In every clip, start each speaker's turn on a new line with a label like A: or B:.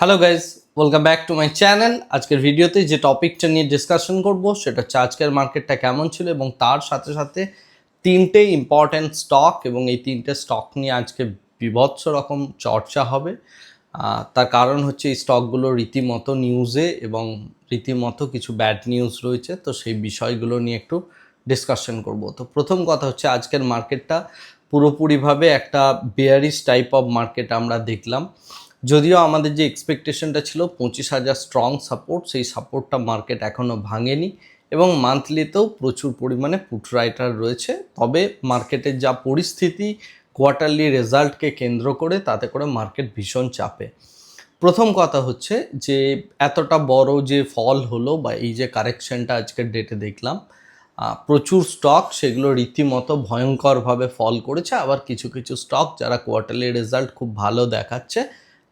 A: Hello guys welcome back to my channel আজকের ভিডিওতে যে টপিকটা নিয়ে ডিসকাশন করব, সেটা হচ্ছে আজকের মার্কেটটা কেমন ছিল এবং তার সাথে সাথে তিনটে ইম্পর্ট্যান্ট স্টক এবং এই তিনটে স্টক নিয়ে আজকে বিভৎস রকম চর্চা হবে। তার কারণ হচ্ছে এই স্টকগুলো রীতিমতো নিউজে এবং রীতিমতো কিছু ব্যাড নিউজ রয়েছে, তো সেই বিষয়গুলো নিয়ে একটু ডিসকাশন করব। তো প্রথম কথা হচ্ছে আজকের মার্কেটটা পুরোপুরিভাবে একটা বেয়ারিশ টাইপ অফ মার্কেট আমরা দেখলাম। যদিও আমাদের যে এক্সপেকটেশনটা ছিল পঁচিশ হাজার স্ট্রং সাপোর্ট সেই সাপোর্টটা মার্কেট এখনও ভাঙেনি এবং মান্থলিতেও প্রচুর পরিমাণে পুট রাইটার রয়েছে। তবে মার্কেটের যা পরিস্থিতি কোয়ার্টারলি রেজাল্টকে কেন্দ্র করে তাতে করে মার্কেট ভীষণ চাপে। প্রথম কথা হচ্ছে যে, এতটা বড় যে ফল হলো বা এই যে কারেকশনটা আজকের ডেটে দেখলাম প্রচুর স্টক সেগুলো রীতিমতো ভয়ঙ্করভাবে ফল করেছে। আবার কিছু কিছু স্টক যারা কোয়ার্টারলি রেজাল্ট খুব ভালো দেখাচ্ছে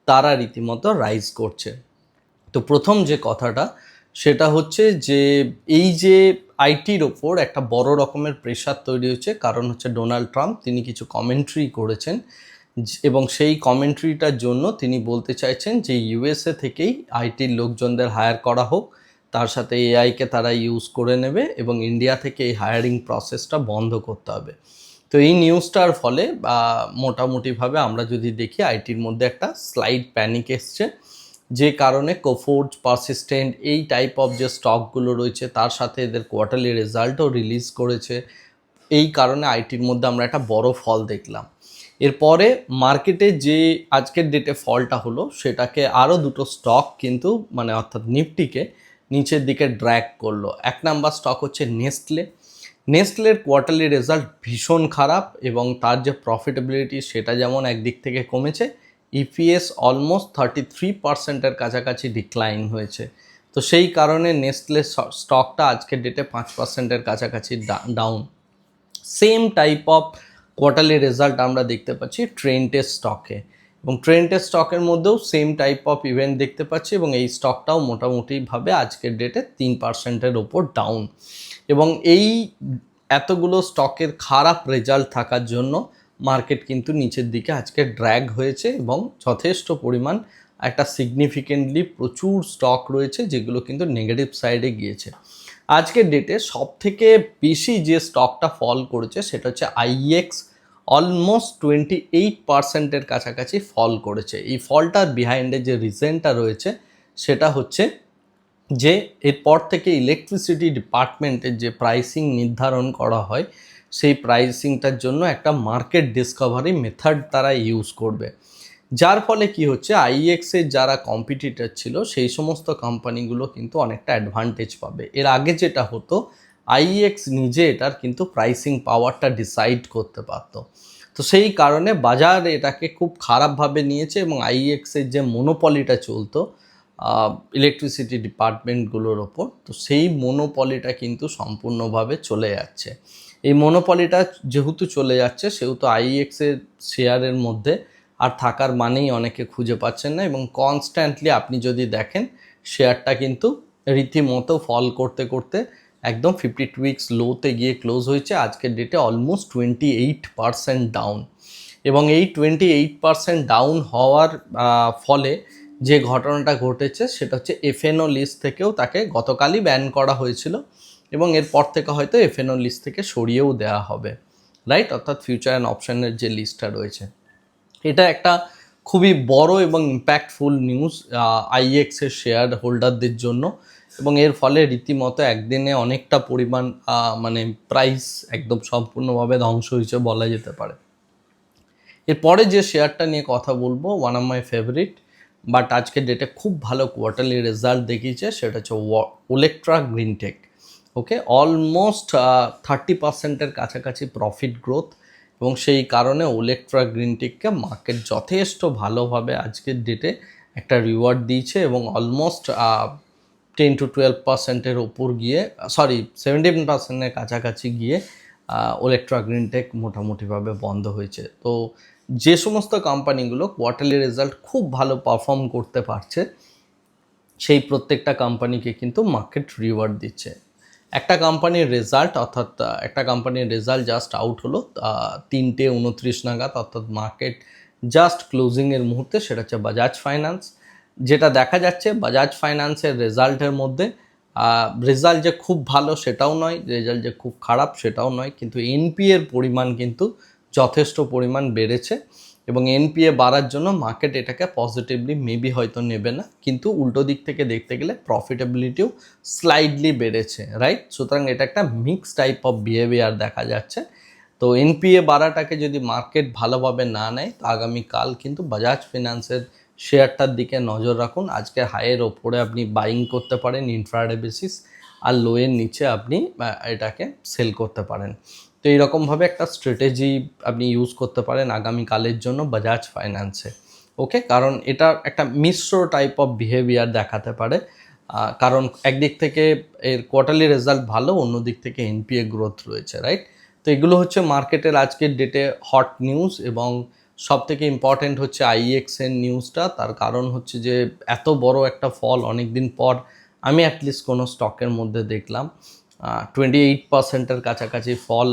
A: তারা রীতিমতো রাইজ করছে। তো প্রথম যে কথাটা, সেটা হচ্ছে যে এই যে আইটির ওপর একটা বড় রকমের প্রেশার তৈরি হচ্ছে, কারণ হচ্ছে ডোনাল্ড ট্রাম্প, তিনি কিছু কমেন্ট্রি করেছেন, এবং সেই কমেন্ট্রিটার জন্য তিনি বলতে চাইছেন যে ইউএসএ থেকেই আইটির লোকজনদের হায়ার করা হোক, তার সাথে এআইকে তারা ইউজ করে নেবে, এবং ইন্ডিয়া থেকে এই হায়ারিং প্রসেসটা বন্ধ করতে হবে। তো এই নিউজটার ফলে মোটামুটিভাবে আমরা যদি দেখি, আইটির মধ্যে একটা স্লাইড প্যানিক এসছে। যে কারণে কোফোর্জ পারসিস্টেন্ট এই টাইপ অফ যে স্টকগুলো রয়েছে, তার সাথে এদের কোয়ার্টারলি রেজাল্টও রিলিজ করেছে। এই কারণে আইটির মধ্যে আমরা একটা বড় ফল দেখলাম। এরপরে মার্কেটে যে আজকের ডেটে ফলটা হলো, সেটাকে আরও দুটো স্টক কিন্তু মানে অর্থাৎ নিফটিকে নিচের দিকে ড্র্যাগ করল। এক নাম্বার স্টক হচ্ছে নেস্টলে নেস্টলের কোয়ার্টারলি রেজাল্ট ভীষণ খারাপ এবং তার যে প্রফিটেবিলিটি সেটা যেমন একদিক থেকে কমেছে ইপিএস অলমোস্ট থার্টি থ্রি পার্সেন্টের কাছাকাছি ডিক্লাইন হয়েছে। তো সেই কারণে নেস্টলে স্টকটা আজকের ডেটে পাঁচ পার্সেন্টের কাছাকাছি down same type of quarterly result আমরা দেখতে পাচ্ছি ট্রেন্টের স্টকে এবং ট্রেন্টের স্টকের মধ্যেও সেম টাইপ অফ ইভেন্ট দেখতে পাচ্ছি এবং এই স্টকটাও মোটামুটিভাবে আজকের ডেটে তিন পার্সেন্টের ওপর ডাউন এবং এই এতগুলো স্টকের খারাপ রেজাল্ট থাকার জন্য মার্কেট কিন্তু নিচের দিকে আজকে ড্র্যাগ হয়েছে এবং যথেষ্ট পরিমাণ একটা সিগনিফিকেন্টলি প্রচুর স্টক রয়েছে যেগুলো কিন্তু নেগেটিভ সাইডে গিয়েছে। আজকের ডেটে সব থেকে বেশি যে স্টকটা ফল করেছে সেটা হচ্ছে আইএক্স অলমোস্ট টোয়েন্টি এইট পার্সেন্টের কাছাকাছি ফল করেছে। এই ফলটার বিহাইন্ডে যে রিজনটা রয়েছে, সেটা হচ্ছে যে এরপর থেকে ইলেকট্রিসিটি ডিপার্টমেন্টের যে প্রাইসিং নির্ধারণ করা হয়, সেই প্রাইসিংটার জন্য একটা মার্কেট ডিসকভারি মেথড তারা ইউজ করবে। যার ফলে কি হচ্ছে আইএক্সের যারা কম্পিটিটর ছিল, সেই সমস্ত কোম্পানিগুলো কিন্তু অনেকটা অ্যাডভান্টেজ পাবে। এর আগে যেটা হতো আইএক্স নিজে এটার কিন্তু প্রাইসিং পাওয়ারটা ডিসাইড করতে পারতো। তো সেই কারণে বাজার এটাকে খুব খারাপভাবে নিয়েছে এবং আইএক্সের যে মনোপলিটা চলতো ইলেকট্রিসিটি ডিপার্টমেন্টগুলোর ওপর। তো সেই মনোপলিটা কিন্তু সম্পূর্ণভাবে চলে যাচ্ছে। এই মনোপলিটা যেহেতু চলে যাচ্ছে, সেহেতু আইএক্সের শেয়ারের মধ্যে আর থাকার মানেই অনেকে খুঁজে পাচ্ছেন না এবং কনস্ট্যান্টলি আপনি যদি দেখেন শেয়ারটা কিন্তু রীতিমতো ফল করতে করতে একদম ফিফটি টু উইক্স লোতে গিয়ে ক্লোজ হয়েছে। আজকের ডেটে almost twenty eight percent down এবং এই টোয়েন্টি এইট পারসেন্ট ডাউন হওয়ার ফলে যে ঘটনাটা ঘটেছে সেটা হচ্ছে এফএনও লিস্ট থেকেও তাকে গতকালই ব্যান করা হয়েছিল এবং এরপর থেকে হয়তো এফএনও লিস্ট থেকে সরিয়েও দেওয়া হবে রাইট অর্থাৎ ফিউচার অ্যান্ড অপশানের যে লিস্টটা রয়েছে। এটা একটা খুবই বড় এবং ইম্প্যাক্টফুল নিউজ আইএক্সের শেয়ার হোল্ডারদের জন্য এবং এর ফলে রীতিমতো একদিনে অনেকটা পরিমাণ মানে প্রাইস একদম সম্পূর্ণভাবে ধ্বংস হয়েছে বলা যেতে পারে। এরপরে যে শেয়ারটা নিয়ে কথা বলব one of my favourite but আজকের ডেটে খুব ভালো কোয়ার্টারলি রেজাল্ট দেখিয়েছে, সেটা হচ্ছে Olectra Greentech okay almost thirty পার্সেন্টের কাছাকাছি প্রফিট গ্রোথ এবং সেই কারণে ওলেকট্রা গ্রিনটেককে মার্কেট যথেষ্ট ভালোভাবে আজকের ডেটে একটা রিওয়ার্ড দিয়েছে এবং অলমোস্ট টেন টু টুয়েলভ পার্সেন্টের ওপর গিয়ে সরি সেভেন্টিন পার্সেন্টের কাছাকাছি গিয়ে ওলেকট্রা গ্রিনটেক মোটামুটিভাবে বন্ধ হয়েছে। তো যে সমস্ত কোম্পানিগুলো কোয়ার্টারলি রেজাল্ট খুব ভালো পারফর্ম করতে পারছে, সেই প্রত্যেকটা কোম্পানিকে কিন্তু মার্কেট রিওয়ার্ড দিচ্ছে। একটা কোম্পানির রেজাল্ট অর্থাৎ, একটা কোম্পানির রেজাল্ট জাস্ট আউট হলো তিনটে উনত্রিশ নাগাদ, অর্থাৎ মার্কেট জাস্ট ক্লোজিংয়ের মুহূর্তে সেটা হচ্ছে বাজাজ ফাইন্যান্স যেটা দেখা যাচ্ছে বাজাজ ফাইন্যান্সের রেজাল্টের মধ্যে রেজাল্ট যে খুব ভালো সেটাও নয় রেজাল্ট যে খুব খারাপ সেটাও নয়, কিন্তু এনপিএর পরিমাণ কিন্তু যথেষ্ট পরিমাণ বেড়েছে এবং এনপিএ বাড়ার জন্য মার্কেট এটাকে পজিটিভলি মেবি হয়তো নেবে না, কিন্তু উল্টো দিক থেকে দেখতে গেলে প্রফিটেবিলিটিও স্লাইডলি বেড়েছে রাইট সুতরাং এটা একটা মিক্স টাইপ অফ বিহেভিয়ার দেখা যাচ্ছে। তো এনপিএ বাড়াটাকে যদি মার্কেট ভালোভাবে না নেয়, তো আগামীকাল কিন্তু বাজাজ ফিনান্সের শেয়ারটার দিকে নজর রাখুন। আজকে হাইয়ের ওপরে আপনি বাইং করতে পারেন ইনফ্রাডে বেসিস আর লোয়ের নিচে আপনি এটাকে সেল করতে পারেন। তো এইরকমভাবে একটা স্ট্র্যাটেজি আপনি ইউজ করতে পারেন আগামীকালের জন্য বাজাজ ফাইন্যান্সে ওকে কারণ এটা একটা মিশ্র টাইপ অফ বিহেভিয়ার দেখাতে পারে। কারণ একদিক থেকে এর কোয়ার্টারলি রেজাল্ট ভালো অন্য দিক থেকে এনপিএ গ্রোথ রয়েছে রাইট তো এগুলো হচ্ছে মার্কেটের আজকের ডেটে হট নিউজ এবং সব থেকে ইম্পর্টেন্ট হচ্ছে আইএক্স এর নিউজটা তার কারণ হচ্ছে যে, এত বড় একটা ফল অনেক দিন পর আমি অ্যাটলিস্ট কোনো স্টকের মধ্যে দেখলাম। টোয়েন্টি এইট পার্সেন্টের কাছাকাছি ফল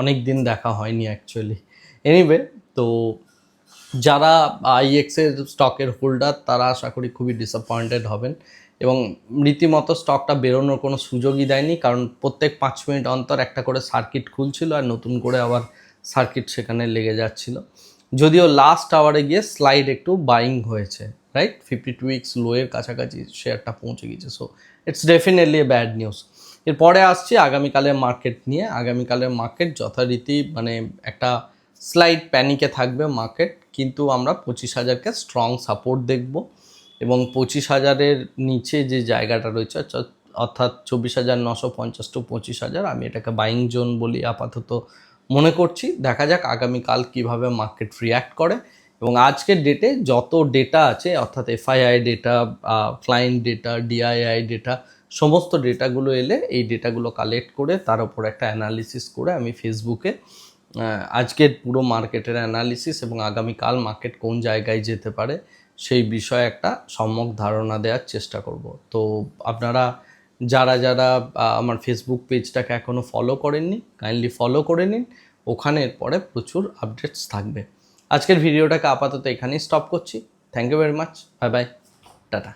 A: অনেক দিন দেখা হয়নি অ্যাকচুয়ালি এনিওয়ে তো যারা আইএক্সের স্টকের হোল্ডার তারা আশা করি খুবই ডিসঅ্যাপয়েন্টেড হবেন এবং রীতিমতো স্টকটা বেরোনোর কোনো সুযোগই দেয়নি, কারণ প্রত্যেক পাঁচ মিনিট অন্তর একটা করে সার্কিট খুলছিল আর নতুন করে আবার সার্কিট সেখানে লেগে যাচ্ছিল। যদিও লাস্ট আওয়ারে গিয়ে স্লাইড একটু বাইং হয়েছে right fifty two weeks lower কাছাকাছি শেয়ারটা পৌঁছে গেছে so it's definitely a bad news এরপরে আসছি আগামীকালের মার্কেট নিয়ে। আগামীকালের মার্কেট যথারীতি মানে একটা স্লাইড প্যানিকে থাকবে মার্কেট কিন্তু আমরা পঁচিশ হাজারকে স্ট্রং সাপোর্ট দেখব। এবং পঁচিশ হাজারের নিচে যে জায়গাটা রয়েছে, অর্থাৎ- চব্বিশ হাজার নশো পঞ্চাশ টু পঁচিশ হাজার, আমি এটাকে বাইং জোন বলি আপাতত মনে করছি। দেখা যাক আগামীকাল কীভাবে মার্কেট রিয়্যাক্ট করে। এবং আজকের ডেটে যত ডেটা আছে, অর্থাৎ FII data client data DII data সমস্ত ডেটাগুলো এলে এই ডেটাগুলো কালেক্ট করে তার উপর একটা অ্যানালিসিস করে আমি ফেসবুকে আজকের পুরো মার্কেটের অ্যানালিসিস এবং আগামীকাল মার্কেট কোন জায়গায় যেতে পারে সেই বিষয়ে একটা সম্যক ধারণা দেওয়ার চেষ্টা করব। তো আপনারা যারা যারা আমার ফেসবুক পেজটাকে এখনও ফলো করেননি কাইন্ডলি ফলো করে নিন, ওখানে এরপরে প্রচুর আপডেটস থাকবে। আজকের ভিডিওটাকে আপাতত এখানেই স্টপ করছি। Thank you very much bye bye tata.